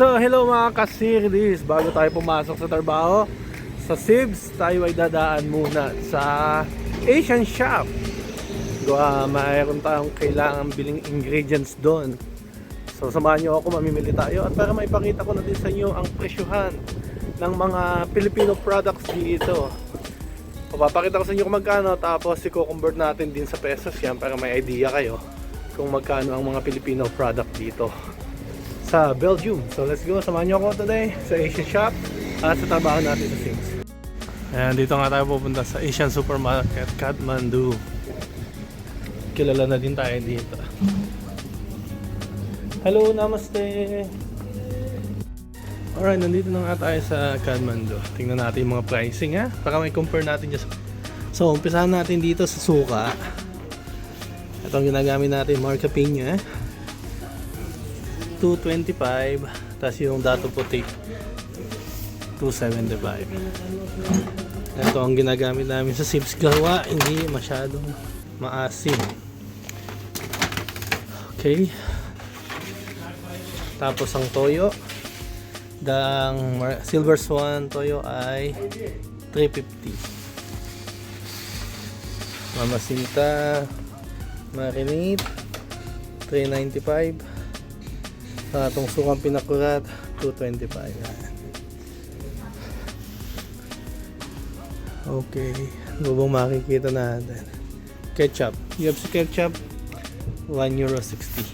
So, hello mga kasirdis. Bago tayo pumasok sa trabaho, sa Sibs, tayo ay dadaan muna sa Asian Shop. Gawa, mayroon tayong kailangan biling ingredients doon. So, samahan nyo ako, mamimili tayo. At para maipakita ko na din sa inyo ang presyuhan ng mga Filipino products dito. Papapakita ko sa inyo kung magkano, tapos i-convert natin din sa pesos yan para may idea kayo kung magkano ang mga Filipino product dito sa Belgium. So let's go, samahan nyo ako today sa Asian Shop at sa trabaho natin sa Sims. Ayan, dito nga tayo pupunta sa Asian Supermarket, Kathmandu. Kilala na din tayo dito. Hello, namaste! Alright, nandito na nga tayo sa Kathmandu. Tingnan natin yung mga pricing ha, para may compare natin dyan. So, umpisahan natin dito sa suka. Ito ang ginagamit natin, Marca Pina. 225 tapos yung dato puti 275 ito ang ginagamit namin sa sips gawa hindi masyadong maasim. Okay. Tapos ang toyo. Ang mar- silver swan toyo ay 350 mamasinta marinate 395 sa atong sukang pinakurat, 225. Yan. Okay. Ano bang makikita natin? Ketchup. Sa ketchup, 1 euro 60.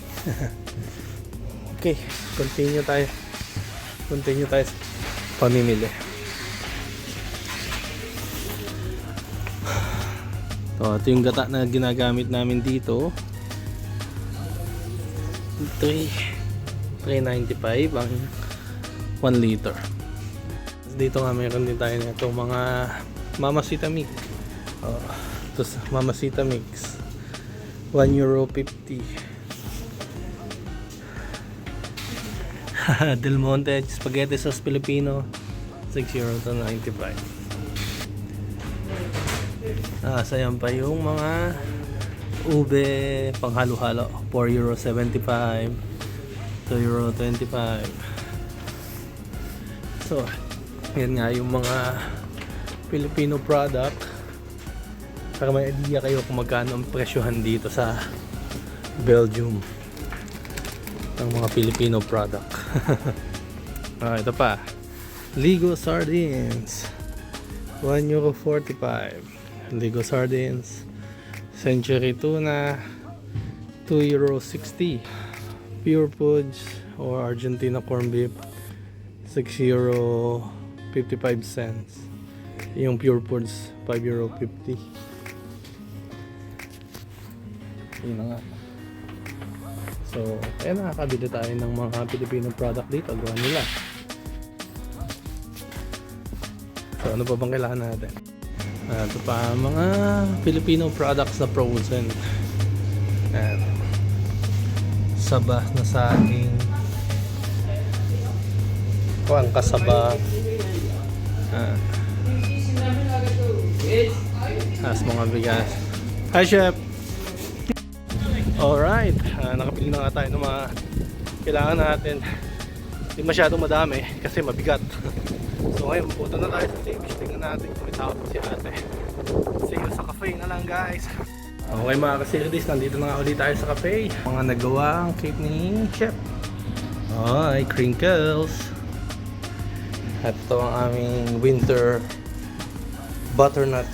okay. Continue tayo. Continue tayo pamimili. So, ito yung gata na ginagamit namin dito. 3 395 ang 1 liter. Dito nga meron din tayo nito mga Mamacita Mix. Oh, tapos Mamacita Mix. 1 euro 50. Del Monte Spaghetti Sauce Filipino 6 euro to 95. Ah, sayan pa yung mga ube panghalo-halo 4 euro 75 2 euro 25 so yan nga yung mga Filipino product. Para may idea kayo kung magkano ang presyohan dito sa Belgium ng mga Filipino product. Ah, ito pa. Ligo Sardines. 1 euro 45 Ligo Sardines. Century Tuna. 2 euro 60 Pure Foods or Argentina corn beef 6 euro 55 cents. Yung Pure Foods 5 euro 50 yun nga. So kaya nakakabili tayo ng mga Filipino product dito. Gawa nila. So ano pa bang kailangan natin? Ah, ito pa mga Filipino products na frozen. Ayan. Saba na saging Kuang kasaba Ah. As mga bigas Hi chef Alright Ah, Nakapili na nga tayo ng mga Kailangan natin Hindi masyadong madami Kasi mabigat So ngayon, punta na tayo sa Tibish. Tingnan natin kung may tawag si ate. See you sa cafe na lang guys. Okay mga kasirdis, nandito na nga ulit tayo sa cafe. Mga nagawa ang cake ni Chef. Ay, crinkles. At ito ang aming winter butternut.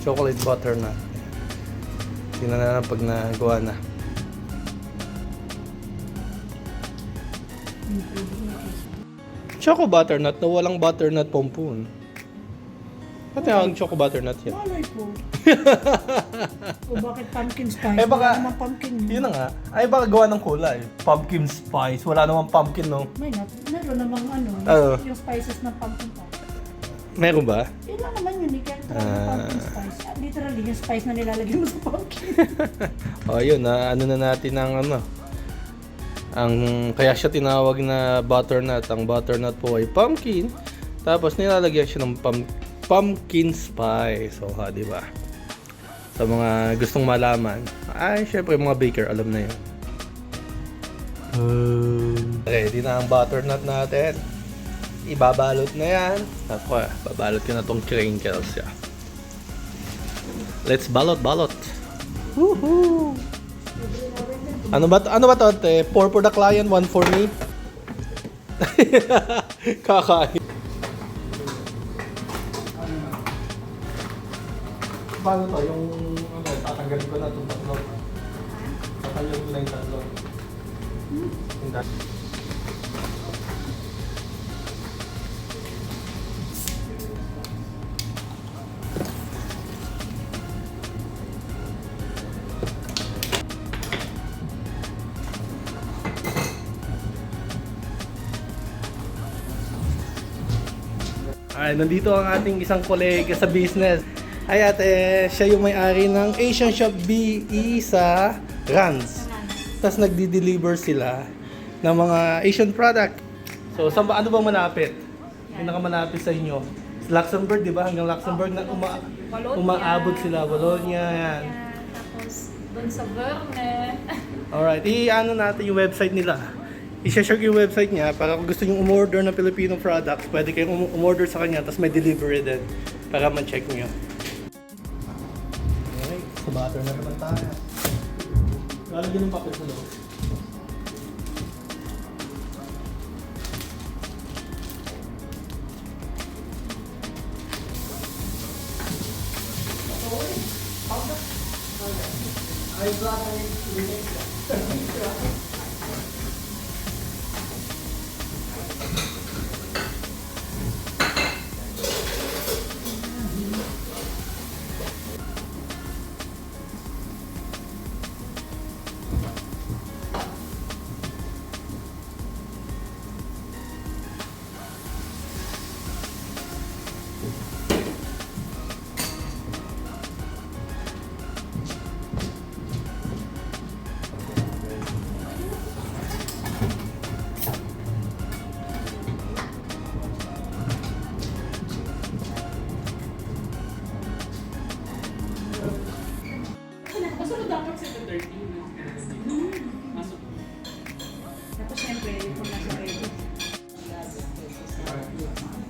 Chocolate butternut. Tingnan na lang pag nagawa na. Choco butternut na walang butternut pompon. Pati ang choco butternut yan. Malay po. o bakit pumpkin spice? Eh, baka- Wala namang pumpkin. Yun na nga. Ay baka gawa ng kulay. Pumpkin spice. Wala namang pumpkin no. May nat, meron namang ano, Oo. yung spices ng pumpkin spice. Meron ba? Yun lang naman yun, eh, kaya na Ah. pumpkin spice. Ah, Literally, yung spice na nilalagay mo sa pumpkin. O yun, na ano na natin ang ano. Ang kaya siya tinawag na butternut. Ang butternut po ay pumpkin. Tapos nilalagyan siya ng pum- pumpkin spice. So, ha, di ba? Sa mga gustong malaman, ay syempre mga baker alam na 'yun. Ready na ang butternut natin. Ibabalot na yan. Ako, eh, babalot ko na tong crinkles ya. Let's balot, balot. Woohoo! Ano ba? Ano ba to? Te? Four for the client, one for me. Kakain. Paano to? Yung ano, tatanggalin ko na itong tatlo. Tatanggalin ko na yung tatlo. Yung dat- Ay, nandito ang ating isang kolega sa business. Ay ate, siya yung may-ari ng Asian Shop BE sa Rans. Tapos nagdi-deliver sila ng mga Asian product. So, saan ba, ano bang malapit? Pinakamalapit sa inyo? Luxembourg, di ba? Hanggang Luxembourg na uma, Bologna. umaabot sila. Bologna, yan. Tapos, dun sa Verne. Alright, i-ano natin yung website nila. I-share yung website niya para kung gusto nyo umorder ng Filipino products, pwede kayong um- umorder sa kanya, tapos may delivery din para ma-check nyo. Butter na naman tayo. Lalagyan ng papel sa loob. Tapos,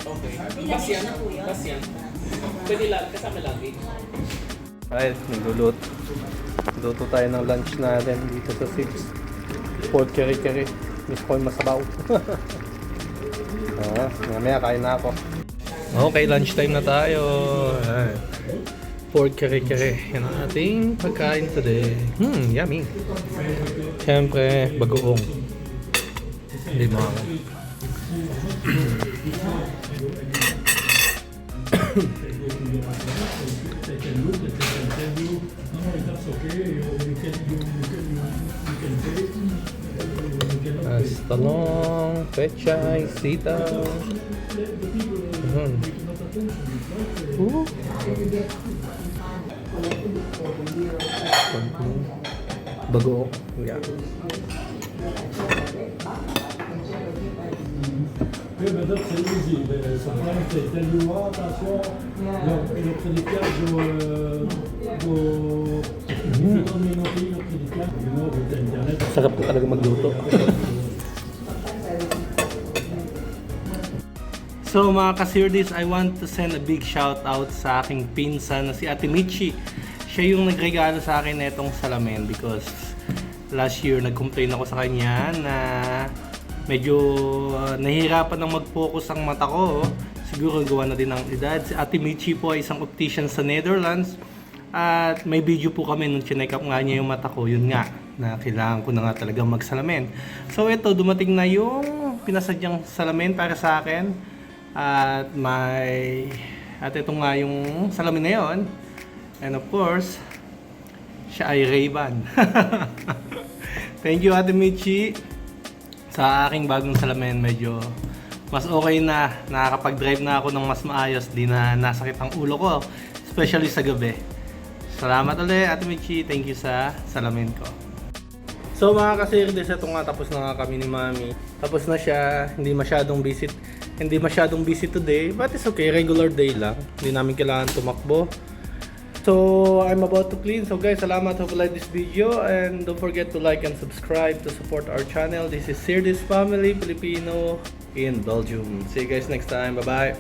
Okay. Bas yan. Bas yan. Pwede lang, kasama lagi. Ay, nagluluto. Luto tayo ng lunch natin dito sa Six. Pork kare-kare. Miss ko yung masabaw. ah, mamaya kain na ako. Okay, lunchtime na tayo. Ayan. Pork kare-kare. Yan ang ating pagkain today. Hmm, yummy. Siyempre, bagoong. Hindi mo ako. sei o quê, eu me quero Hasta long, fecha e cita. Uhum. Uh. Bago. Yeah. Pe internet. Sarap ko talaga magluto. So mga ka-series, I want to send a big shout out sa aking pinsan na si Ate Michi. Siya yung nagregalo sa akin na itong salamin because last year nag-complain ako sa kanya na medyo uh, nahihirapan ng mag-focus ang mata ko. Siguro gawa na din ng edad. Si Ate Michi po ay isang optician sa Netherlands. At may video po kami nung chinek up nga niya yung mata ko. Yun nga, na kailangan ko na nga talaga magsalamin. So ito, dumating na yung pinasadyang salamin para sa akin. At may... At ito nga yung salamin na yun. And of course, siya ay Ray-Ban. Thank you Ate Michi sa aking bagong salamin medyo mas okay na nakakapag-drive na ako ng mas maayos di na nasakit ang ulo ko especially sa gabi salamat ulit Ate Michi thank you sa salamin ko So mga kasirdes, ito nga tapos na nga kami ni Mami. Tapos na siya, hindi masyadong busy, hindi masyadong busy today, but it's okay, regular day lang. Hindi namin kailangan tumakbo. So, I'm about to clean. So guys, salamat. Hope you like this video. And don't forget to like and subscribe to support our channel. This is Sirdis Family Filipino in Belgium. See you guys next time. Bye-bye.